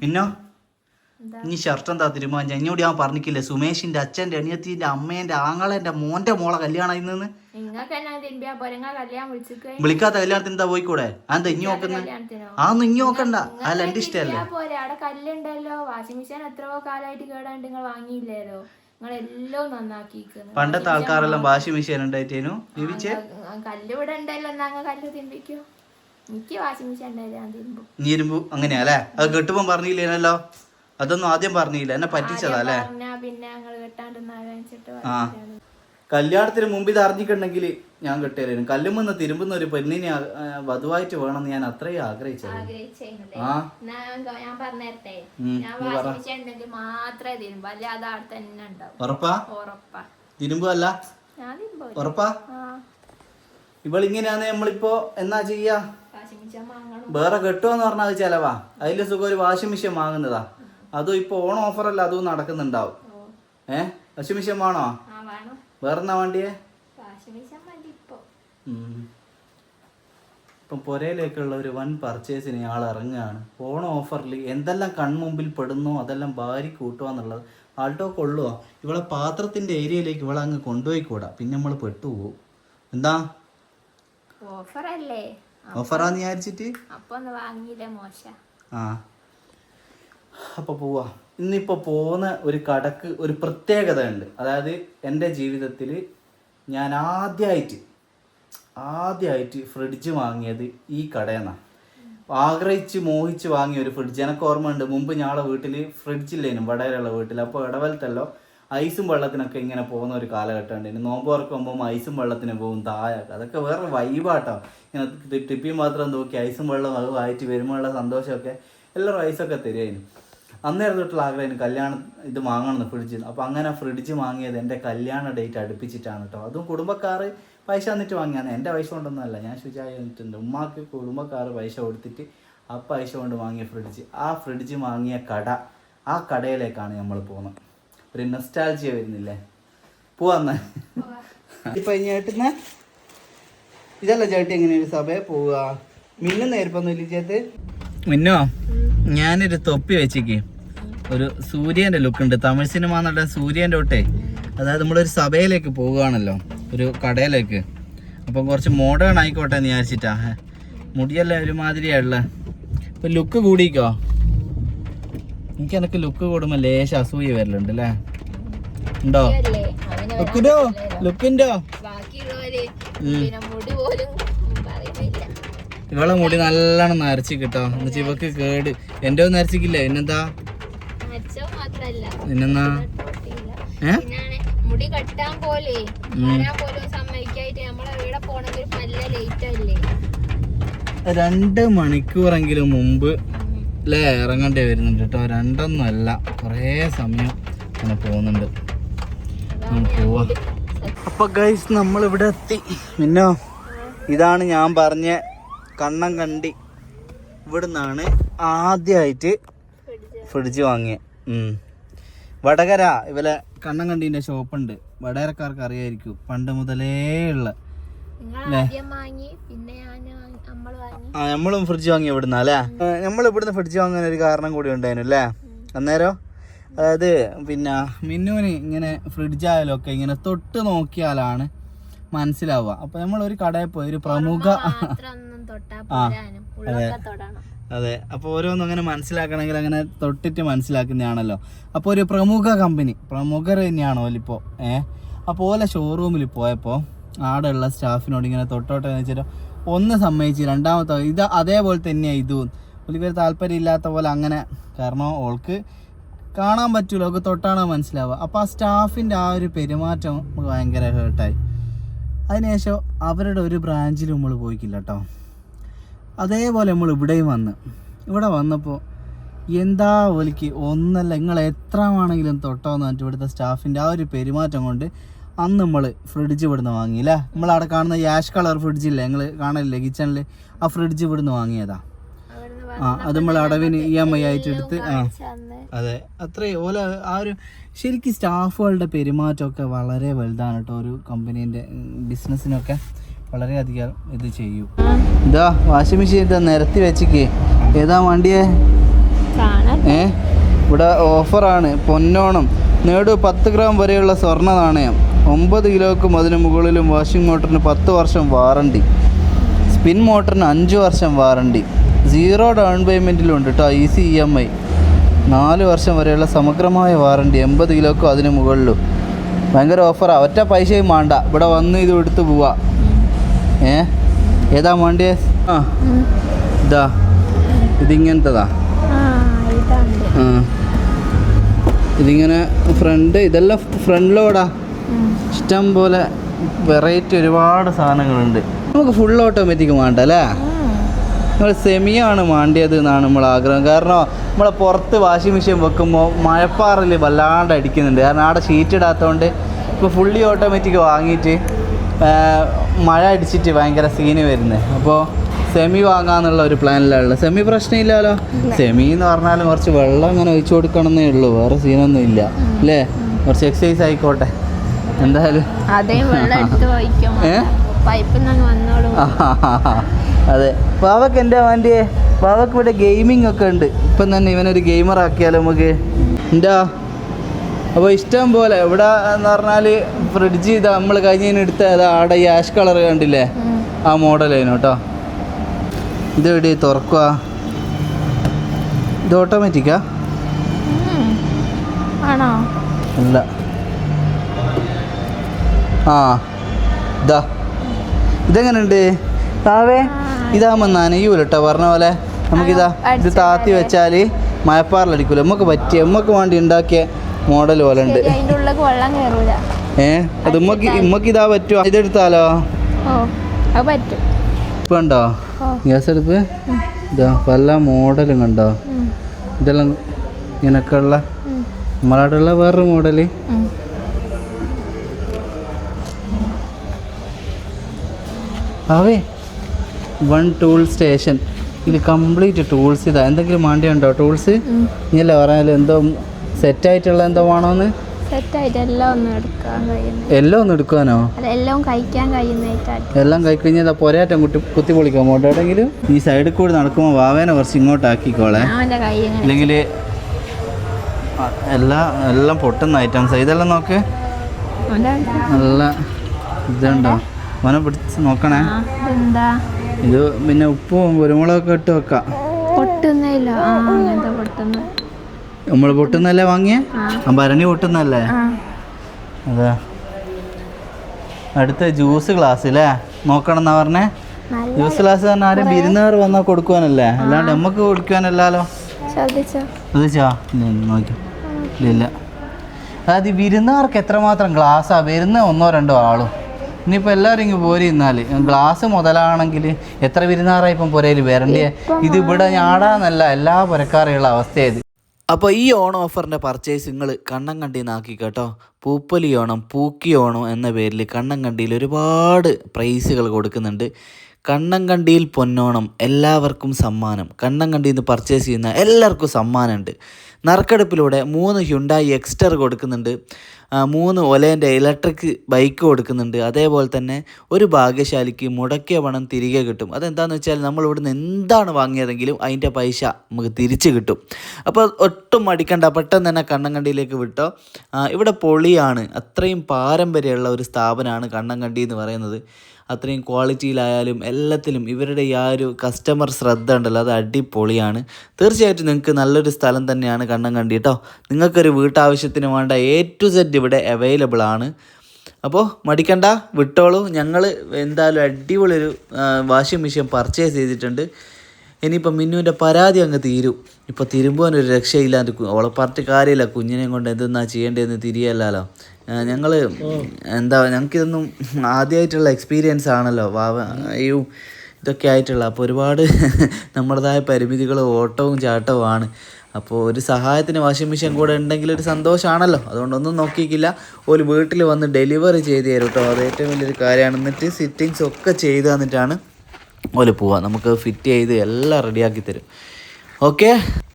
പിന്നോ? ഇനി ഷർട്ട് എന്താ തീരുമാനിച്ച എന്നോട് ഞാൻ പറഞ്ഞിക്കില്ലേ സുമേഷിന്റെ അച്ഛന്റെ അനിയത്തിന്റെ അമ്മേന്റെ ആങ്ങളെന്റെ മോന്റെ മോളെ കല്യാണം വിളിക്കാത്ത കല്യാണത്തിന് എന്താ പോയിക്കൂടെ? അതെന്താ ഇനി കല്യാണത്തിനോ? അതൊന്നും ഇനി നോക്കണ്ട. അല്ല എന്റെ ഇഷ്ടല്ലേ പണ്ടത്തെ ആൾക്കാരെല്ലാം വാഷിംഗ് മെഷീൻ ഉണ്ടായിട്ടേനു. ജീവിച്ചേ കല്ല് ഇവിടെ ഉണ്ടല്ലോ. കല്ല് തിരുമ്പിക്കോ? എനിക്ക് വാഷിംഗ് മെഷീൻ അങ്ങനെയാ അല്ലേ? അത് കെട്ടുമ്പോ പറഞ്ഞില്ലേനല്ലോ? അതൊന്നും ആദ്യം പറഞ്ഞില്ല എന്നെ പറ്റിച്ചതാ അല്ലേ? പറഞ്ഞാ പിന്നെ ഞങ്ങൾ കെട്ടാണ്ട് ആലോചിച്ചിട്ട് ആ. കല്യാണത്തിന് മുമ്പ് ഇത് അറിഞ്ഞിട്ടുണ്ടെങ്കിൽ ഞാൻ കെട്ടിയാലും കല്ലുമെന്ന് തിരുമ്പുന്ന ഒരു പെണ്ണിനെ വധുവായിട്ട് വേണമെന്ന് ഞാൻ അത്രയും ആഗ്രഹിച്ചത്. തിരുമ്പല്ല ആ. ഞാൻ ഉറപ്പാ? ഇവളിങ്ങനെയാന്ന് നമ്മളിപ്പോ എന്നാ ചെയ്യാ? വേറെ കെട്ടുമെന്ന് പറഞ്ഞാൽ അത് ചെലവാ. അതിൽ സുഖം ഒരു വാഷിംഗ് മെഷീൻ വാങ്ങുന്നതാ. അതും ഇപ്പൊ ഓൺ ഓഫറല്ല അതും നടക്കുന്നുണ്ടാവും. ഏ? വാഷിംഗ് മെഷീൻ വേണോ? ആ വേണം. വേറെ എന്നാ വേണ്ടിയേ ഇപ്പൊ. പുരയിലേക്കുള്ള ഒരു വൻ പർച്ചേസിന് ആൾ ഇറങ്ങുകയാണ്. ഓൺ ഓഫറിൽ എന്തെല്ലാം കൺമുമ്പിൽ പെടുന്നോ അതെല്ലാം ഭാരി കൂട്ടുക എന്നുള്ളത് ആൾട്ടോ കൊള്ളുവോ? ഇവളെ പാത്രത്തിന്റെ ഏരിയയിലേക്ക് ഇവളെ അങ്ങ് കൊണ്ടുപോയി കൂടാ പിന്നെ നമ്മൾ പെട്ടുപോകും എന്താ? ഓഫർ അല്ലേ ഓഫറാന്ന് വിചാരിച്ചിട്ട്? അപ്പൊ ആ. അപ്പോൾ പോവാ. ഇന്നിപ്പോൾ പോകുന്ന ഒരു കടക്ക് ഒരു പ്രത്യേകത ഉണ്ട് അതായത് എന്റെ ജീവിതത്തിൽ ഞാൻ ആദ്യമായിട്ട് ആദ്യമായിട്ട് ഫ്രിഡ്ജ് വാങ്ങിയത് ഈ കടയിൽ നിന്നാണ് ആഗ്രഹിച്ച് മോഹിച്ച് വാങ്ങിയ ഒരു ഫ്രിഡ്ജ് എനിക്ക് ഓർമ്മയുണ്ട് മുമ്പ് ഞങ്ങളെ വീട്ടിൽ ഫ്രിഡ്ജില്ലേനും വടയിലുള്ള വീട്ടിൽ അപ്പോൾ ഇടവലത്തല്ലോ ഐസും വെള്ളത്തിനൊക്കെ ഇങ്ങനെ പോകുന്ന ഒരു കാലഘട്ടം ഇനി നോമ്പ് തുറക്കുമ്പോൾ ഐസും വെള്ളത്തിന് പോകും താഴെ അതൊക്കെ വേറെ വൈബാട്ടോ ഇങ്ങനെ ടിപ്പി മാത്രം നോക്കി ഐസും വെള്ളം അത് വായിച്ച് വരുമ്പോഴുള്ള സന്തോഷമൊക്കെ എല്ലാവരും ഐസൊക്കെ തരുമായിരുന്നു അന്നേരം തൊട്ടുള്ള ആഗ്രഹം കല്യാണം ഇത് വാങ്ങണമെന്ന് ഫ്രിഡ്ജ് അപ്പോൾ അങ്ങനെ ഫ്രിഡ്ജ് വാങ്ങിയത് എന്റെ കല്യാണ ഡേറ്റ് അടുപ്പിച്ചിട്ടാണ് കേട്ടോ അതും കുടുംബക്കാർ പൈസ തന്നിട്ട് വാങ്ങിയാണ് എന്റെ പൈസ കൊണ്ടൊന്നുമല്ല ഞാൻ ശുചിയായി വന്നിട്ടുണ്ട് ഉമ്മാക്ക് കുടുംബക്കാർ പൈസ കൊടുത്തിട്ട് ആ പൈസ കൊണ്ട് വാങ്ങിയ ഫ്രിഡ്ജ് ആ ഫ്രിഡ്ജ് വാങ്ങിയ കട ആ കടയിലേക്കാണ് നമ്മൾ പോകുന്നത്. ഒരു നെസ്റ്റാൾജിയ വരുന്നില്ലേ? പോവാന്ന് ഇപ്പൊ ചേട്ടുന്ന ഇതല്ല ചേട്ടി എങ്ങനെ ഒരു സഭയെ പോവുക. മിന്നു നേരിപ്പൊന്നുമില്ല ചേത്ത് മിന്നോ ഞാനൊരു തൊപ്പി വെച്ചേക്ക്. ഒരു സൂര്യന്റെ ലുക്ക് ഉണ്ട്. തമിഴ് സിനിമ എന്നുള്ള സൂര്യന്റെ തൊട്ടേ. അതായത് നമ്മളൊരു സഭയിലേക്ക് പോവുകയാണല്ലോ. ഒരു കടയിലേക്ക്. അപ്പം കുറച്ച് മോഡേൺ ആയിക്കോട്ടെ എന്ന് വിചാരിച്ചിട്ടാ. മുടിയല്ല ഒരുമാതിരിയാണ് ഉള്ളത് ഇപ്പൊ ലുക്ക് കൂടിക്കോ? എനിക്ക് എനക്ക് ലുക്ക് കൂടുമ്പോ ലേശ അസൂയ വരലുണ്ട് അല്ലേ ഉണ്ടോ ലുക്കിന്റോ ലുക്കിന്റോ ഇവളെ മുടി നല്ലോണം നരച്ച് കിട്ടോ. എന്നുവെച്ചാ ഇവക്ക് കേട്. എന്റെ ഒന്നും നരച്ചിക്കില്ലേ? പിന്നെന്താ? മാത്രല്ല. പിന്നെന്നാ ഏ? മുടി കെട്ടാൻ പോലെ വരാൻ പോലും സമ്മതിക്കായിട്ട് നമ്മളെ എവിടെ പോണെങ്കിൽ നല്ല ലേറ്റ് അല്ലേ? രണ്ട് മണിക്കൂറെങ്കിലും മുമ്പ് അല്ലേ ഇറങ്ങേണ്ടി വരുന്നുണ്ട് കേട്ടോ രണ്ടൊന്നും അല്ല കുറേ സമയം അങ്ങനെ പോകുന്നുണ്ട്. പോവാ. അപ്പൊ ഗൈസ് നമ്മൾ ഇവിടെ എത്തി. പിന്നോ ഇതാണ് ഞാൻ പറഞ്ഞ കണ്ണം കണ്ടി ഇവിടുന്നാണ് ആദ്യമായിട്ട് ഫ്രിഡ്ജ് വാങ്ങിയ. വടകര ഇവലെ കണ്ണം കണ്ടീന്റെ ഷോപ്പുണ്ട് വടകരക്കാർക്ക് അറിയായിരിക്കും പണ്ട് മുതലേ ഉള്ള ആദ്യം വാങ്ങി പിന്നെ ഞാൻ നമ്മൾ വാങ്ങി ആ നമ്മളും ഫ്രിഡ്ജ് വാങ്ങി ഇവിടുന്ന് അല്ലേ? നമ്മൾ ഇവിടുന്ന് ഫ്രിഡ്ജ് വാങ്ങാൻ ഒരു കാരണം കൂടി ഉണ്ടായിരുന്നു അല്ലേ? അന്നേരം അതായത് പിന്നെ മിന്നുവിന് ഇങ്ങനെ ഫ്രിഡ്ജ് ആയാലും ഒക്കെ ഇങ്ങനെ തൊട്ട് നോക്കിയാലാണ് മനസ്സിലാവുക. അപ്പൊ നമ്മൾ ഒരു കടയിൽ പോയി ഒരു പ്രമുഖ ആ തൊടണം. അതെ. അപ്പോൾ ഓരോന്നും അങ്ങനെ മനസ്സിലാക്കണമെങ്കിൽ അങ്ങനെ തൊട്ടിട്ട് മനസ്സിലാക്കുന്നതാണല്ലോ. അപ്പോൾ ഒരു പ്രമുഖ കമ്പനി പ്രമുഖർ തന്നെയാണോ ഇപ്പോ? ഏഹ് അപ്പോൾ ഓലെ ഷോറൂമിൽ പോയപ്പോൾ ആടെയുള്ള സ്റ്റാഫിനോട് ഇങ്ങനെ തൊട്ടോട്ടെ എന്ന് വെച്ചിട്ട് ഒന്ന് സമ്മതിച്ച് രണ്ടാമത്തെ ഇത് അതേപോലെ തന്നെയാണ് ഇതും. പുള്ളിക്കൊരു താല്പര്യം ഇല്ലാത്ത പോലെ അങ്ങനെ കാരണം ഓൾക്ക് കാണാൻ പറ്റൂല ഓൾക്ക് തൊട്ടാണോ മനസ്സിലാവുക. അപ്പോൾ ആ സ്റ്റാഫിന്റെ ആ ഒരു പെരുമാറ്റം നമുക്ക് ഭയങ്കര ഹേർട്ടായി അതിനുശേഷം അവരുടെ ഒരു ബ്രാഞ്ചിൽ നമ്മൾ പോയിക്കില്ല കേട്ടോ അതേപോലെ നമ്മൾ ഇവിടെയും വന്ന്. ഇവിടെ വന്നപ്പോൾ എന്താ ഒലിക്ക് ഒന്നല്ല നിങ്ങൾ എത്ര വേണമെങ്കിലും തൊട്ടോ എന്ന് പറഞ്ഞിട്ട് ഇവിടുത്തെ സ്റ്റാഫിന്റെ ആ ഒരു പെരുമാറ്റം കൊണ്ട് അന്ന് നമ്മൾ ഫ്രിഡ്ജ് ഇവിടുന്ന് വാങ്ങിയില്ല? നമ്മൾ അവിടെ കാണുന്ന യാഷ് കളർ ഫ്രിഡ്ജ് ഇല്ലേ? നിങ്ങൾ കാണലില്ലേ കിച്ചണിൽ ആ ഫ്രിഡ്ജ് ഇവിടുന്ന് വാങ്ങിയതാ. ആ അത് നമ്മൾ അടവിന് ഇ എം ഐ ആയിട്ട് എടുത്ത് ആ. അതെ. അത്രേ ഓല ആ ഒരു ശരിക്കും സ്റ്റാഫുകളുടെ പെരുമാറ്റമൊക്കെ വളരെ വലുതാണ് കേട്ടോ. ഒരു കമ്പനീന്റെ ബിസിനസ്സിനൊക്കെ വളരെയധികം ഇത് ചെയ്യൂ. ഇതാ വാഷിംഗ് മെഷീൻ ഇതാ നിരത്തി വെച്ചിക്ക്. ഏതാ വണ്ടിയെ? ഏഹ് ഏ? ഇവിടെ ഓഫറാണ്. പൊന്നോണം. നേടു പത്ത് ഗ്രാം വരെയുള്ള സ്വർണ നാണയം. ഒമ്പത് കിലോക്കും അതിന് മുകളിലും വാഷിംഗ് മോട്ടറിന് പത്ത് വർഷം വാറണ്ടി. സ്പിൻ മോട്ടറിന് അഞ്ച് വർഷം വാറണ്ടി. സീറോ ഡൗൺ പേയ്മെന്റിലുണ്ട് കേട്ടോ സി ഇ എം ഐ. നാല് വർഷം വരെയുള്ള സമഗ്രമായ വാറണ്ടി എൺപത് കിലോക്കും അതിന് മുകളിലും. ഭയങ്കര ഓഫറാണ് ഒറ്റ പൈസയും വേണ്ട ഇവിടെ വന്ന് ഇത് എടുത്ത് പോവാ. ഏ? ഏതാ വേണ്ടിയേ ആ. ഇതാ. ഇതിങ്ങനത്തതാ. ഇതിങ്ങനെ ഫ്രണ്ട് ഇതെല്ലാം ഫ്രണ്ട് ലോഡാ. ഇഷ്ടം പോലെ വെറൈറ്റി ഒരുപാട് സാധനങ്ങളുണ്ട്. നമുക്ക് ഫുൾ ഓട്ടോമാറ്റിക് വേണ്ട അല്ലേ? നമ്മൾ സെമിയാണ് മാണ്ടിയത് എന്നാണ് നമ്മൾ ആഗ്രഹം. കാരണം നമ്മളെ പുറത്ത് വാഷിംഗ് മെഷീൻ വെക്കുമ്പോൾ മഴപ്പാറിൽ വല്ലാണ്ട് അടിക്കുന്നുണ്ട്. കാരണം അവിടെ ഷീറ്റ് ഇടാത്തതുകൊണ്ട് ഇപ്പോൾ ഫുള്ളി ഓട്ടോമാറ്റിക് വാങ്ങിയിട്ട് മഴ അടിച്ചിട്ട് ഭയങ്കര സീന് വരുന്നത് അപ്പോൾ സെമി വാങ്ങാന്നുള്ള ഒരു പ്ലാനിലുള്ള സെമി പ്രശ്നമില്ലല്ലോ സെമി എന്ന് പറഞ്ഞാലും കുറച്ച് വെള്ളം അങ്ങനെ ഒഴിച്ചു കൊടുക്കണമെന്നേ ഉള്ളൂ. വേറെ സീനൊന്നും ഇല്ല അല്ലേ? കുറച്ച് എക്സസൈസ് ആയിക്കോട്ടെ. എന്തായാലും. അതേ വെള്ളം എടുത്ത് വയ്ക്കും. പൈപ്പിൽ നിന്ന് വന്നോളും. അതെ. പാവക്ക് എന്റെ വണ്ടിയെ? പാവക്ക് ഇവിടെ ഗെയിമിംഗ് ഒക്കെ ഉണ്ട്. ഇപ്പം തന്നെ ഇവനൊരു ഗെയിമർ ആക്കിയാലോ നമുക്ക്. എന്താ? അപ്പോൾ ഇഷ്ടം പോലെ. ഇവിടെ എന്ന് പറഞ്ഞാൽ ഫ്രിഡ്ജ് ഇതാ നമ്മൾ കഴിഞ്ഞതിന് എടുത്ത അതാ ആടെ ഈ ആഷ് കളർ കണ്ടില്ലേ? ആ മോഡലേനു കേട്ടോ. ഇത് എവിടെ തുറക്കുക ഇത് ഓട്ടോമാറ്റിക്കാ ആണോ? അല്ല. ആ ഇതാ ഇതെങ്ങനെയുണ്ട് താവേ ഇതാകുമ്പോൾ നനയൂല കേട്ടോ പറഞ്ഞ പോലെ നമുക്കിതാ ഇത് താത്തി വെച്ചാൽ മഴപ്പാറിലടിക്കൂല നമുക്ക് പറ്റിയ നമുക്ക് വേണ്ടി ഉണ്ടാക്കിയ മോഡൽ പോലെ ഉണ്ട്. ഏ അത് ഉമ്മക്ക് ഉമ്മക്ക് ഇതാ പറ്റുമോ ഇതെടുത്താലോ? പറ്റും. ഇപ്പം ഉണ്ടോ ഗ്യാസ് എടുപ്പ് ഇതാ പല മോഡലും കണ്ടോ? ഇതെല്ലാം ഇങ്ങനൊക്കെ ഉള്ള. നമ്മളവിടെ ഉള്ള വേറൊരു മോഡൽ. അവേ വൺ ടൂൾ സ്റ്റേഷൻ ഇത് കംപ്ലീറ്റ് ടൂൾസ് ഇതാ. എന്തെങ്കിലും മാണ്ടിയുണ്ടോ ടൂൾസ് ഇനിയല്ലേ പറഞ്ഞാലും എന്തോ സെറ്റായിട്ടുള്ള എന്തോ വേണോന്ന്? എല്ലാം ഒന്നും എടുക്കാനോ എല്ലാം കഴിക്കാൻ കഴിയുന്നതായിട്ടാണ് എല്ലാം കൈ കഴിഞ്ഞാൽ പോരാറ്റം കുട്ടി കുത്തി പൊളിക്കാൻ പോട്ടെ എവിടെയെങ്കിലും? ഈ സൈഡിൽ കൂടി നടക്കുമ്പോൾ വാവേനെ കുറച്ച് ഇങ്ങോട്ടാക്കിക്കോളെ അല്ലെങ്കിൽ എല്ലാ എല്ലാം പൊട്ടുന്ന ഐറ്റംസ് ഇതെല്ലാം നോക്ക്. നല്ല ഇതുണ്ടോ? മോനെ പിടിച്ച് നോക്കണേ. ഇത് പിന്നെ ഉപ്പും കുരുമുളകൊക്കെ ഇട്ട് വെക്കാം. നമ്മൾ പൊട്ടുന്നല്ലേ വാങ്ങിയ? ഭരണി പൊട്ടുന്നല്ലേ അതെ. അടുത്ത ജ്യൂസ് ഗ്ലാസ് അല്ലേ നോക്കണം എന്നാ പറഞ്ഞേ. ജ്യൂസ് ഗ്ലാസ് പറഞ്ഞാൽ ആരും വിരുന്നുകാർ വന്നാൽ കൊടുക്കുവാനല്ലേ? അല്ലാണ്ട് നമുക്ക് കൊടുക്കുവാനല്ലോ ശ്രദ്ധിച്ചോ? അത് നോക്കി ഇല്ല അതായത് വിരുന്നുകാർക്ക് എത്രമാത്രം ഗ്ലാസ്സാ വരുന്ന ഒന്നോ രണ്ടോ ആളും? ഇനിയിപ്പോൾ എല്ലാവരും ഇങ്ങ് പോരി എന്നാൽ ഗ്ലാസ് മുതലാണെങ്കിൽ എത്ര വിരുന്നാറായി ഇപ്പം പുരയിൽ വരണ്ടേ? ഇത് ഇവിടെ ഞാടാന്നല്ല എല്ലാ പുരക്കാരെയുള്ള അവസ്ഥയായത് അപ്പോൾ ഈ ഓണം ഓഫറിന്റെ പർച്ചേസ് നിങ്ങൾ കണ്ണം കണ്ടിന്നാക്കി കേട്ടോ. പൂപ്പലി ഓണം പൂക്കി ഓണം എന്ന പേരിൽ കണ്ണം കണ്ടിയിൽ ഒരുപാട് പ്രൈസുകൾ കൊടുക്കുന്നുണ്ട്. കണ്ണം കണ്ടിയിൽ പൊന്നോണം എല്ലാവർക്കും സമ്മാനം. കണ്ണം കണ്ടിയിൽ നിന്ന് പർച്ചേസ് ചെയ്യുന്ന എല്ലാവർക്കും സമ്മാനമുണ്ട് നറുക്കെടുപ്പിലൂടെ മൂന്ന് ഹ്യുണ്ടായി എക്സ്റ്റർ കൊടുക്കുന്നുണ്ട്. മൂന്ന് ഒലേന്റെ ഇലക്ട്രിക് ബൈക്ക് കൊടുക്കുന്നുണ്ട്. അതേപോലെ തന്നെ ഒരു ഭാഗ്യശാലിക്ക് മുടക്കിയ പണം തിരികെ കിട്ടും. അതെന്താണെന്ന് വെച്ചാൽ നമ്മൾ ഇവിടുന്ന് എന്താണ് വാങ്ങിയതെങ്കിലും അതിന്റെ പൈസ നമുക്ക് തിരിച്ച് കിട്ടും. അപ്പോൾ ഒട്ടും മടിക്കണ്ട പെട്ടെന്ന് തന്നെ കണ്ണങ്കണ്ടിയിലേക്ക് വിട്ടോ. ഇവിടെ പൊളിയാണ്. അത്രയും പാരമ്പര്യമുള്ള ഒരു സ്ഥാപനമാണ് കണ്ണങ്കണ്ടി എന്ന് പറയുന്നത്. അത്രയും ക്വാളിറ്റിയിലായാലും എല്ലാത്തിലും ഇവരുടെ ആ ഒരു കസ്റ്റമർ ശ്രദ്ധ ഉണ്ടല്ലോ അത് അടിപൊളിയാണ്. തീർച്ചയായിട്ടും നിങ്ങൾക്ക് നല്ലൊരു സ്ഥലം തന്നെയാണ് കണ്ണം കണ്ടി കേട്ടോ നിങ്ങൾക്കൊരു വീട്ടാവശ്യത്തിന് വേണ്ട എ ടു സെഡ് ഇവിടെ അവൈലബിൾ ആണ്. അപ്പോൾ മടിക്കണ്ട വിട്ടോളൂ. ഞങ്ങൾ എന്തായാലും അടിപൊളി ഒരു വാഷിംഗ് മെഷീൻ പർച്ചേസ് ചെയ്തിട്ടുണ്ട്. ഇനിയിപ്പോൾ മിന്നുവിന്റെ പരാതി അങ്ങ് തീരും. ഇപ്പോൾ തിരുമ്പുവാൻ ഒരു രക്ഷയില്ലാണ്ട് അവളെ പറഞ്ഞിട്ട് കാര്യമില്ല. കുഞ്ഞിനെയും കൊണ്ട് എന്തെന്നാ ചെയ്യേണ്ടതെന്ന് തിരിയല്ലല്ലോ. ഞങ്ങൾ എന്താ ഞങ്ങൾക്കിതൊന്നും ആദ്യമായിട്ടുള്ള എക്സ്പീരിയൻസ് ആണല്ലോ. വാവ അയ്യോ. ഇതൊക്കെ ആയിട്ടുള്ള അപ്പോൾ ഒരുപാട് നമ്മുടേതായ പരിമിതികൾ ഓട്ടവും ചാട്ടവും ആണ്. അപ്പോൾ ഒരു സഹായത്തിന് വാഷിംഗ് മെഷീൻ കൂടെ ഉണ്ടെങ്കിൽ ഒരു സന്തോഷമാണല്ലോ അതുകൊണ്ടൊന്നും നോക്കിയിക്കില്ല ഒരു വീട്ടിൽ വന്ന് ഡെലിവറി ചെയ്ത് തരും കേട്ടോ അത് ഏറ്റവും വലിയൊരു കാര്യമാണ്. എന്നിട്ട് സിറ്റിങ്സ് ഒക്കെ ചെയ്ത് തന്നിട്ടാണ് ഓൽ പോവാം. നമുക്ക് ഫിറ്റ് ചെയ്ത് എല്ലാം റെഡിയാക്കി തരും. ഓക്കെ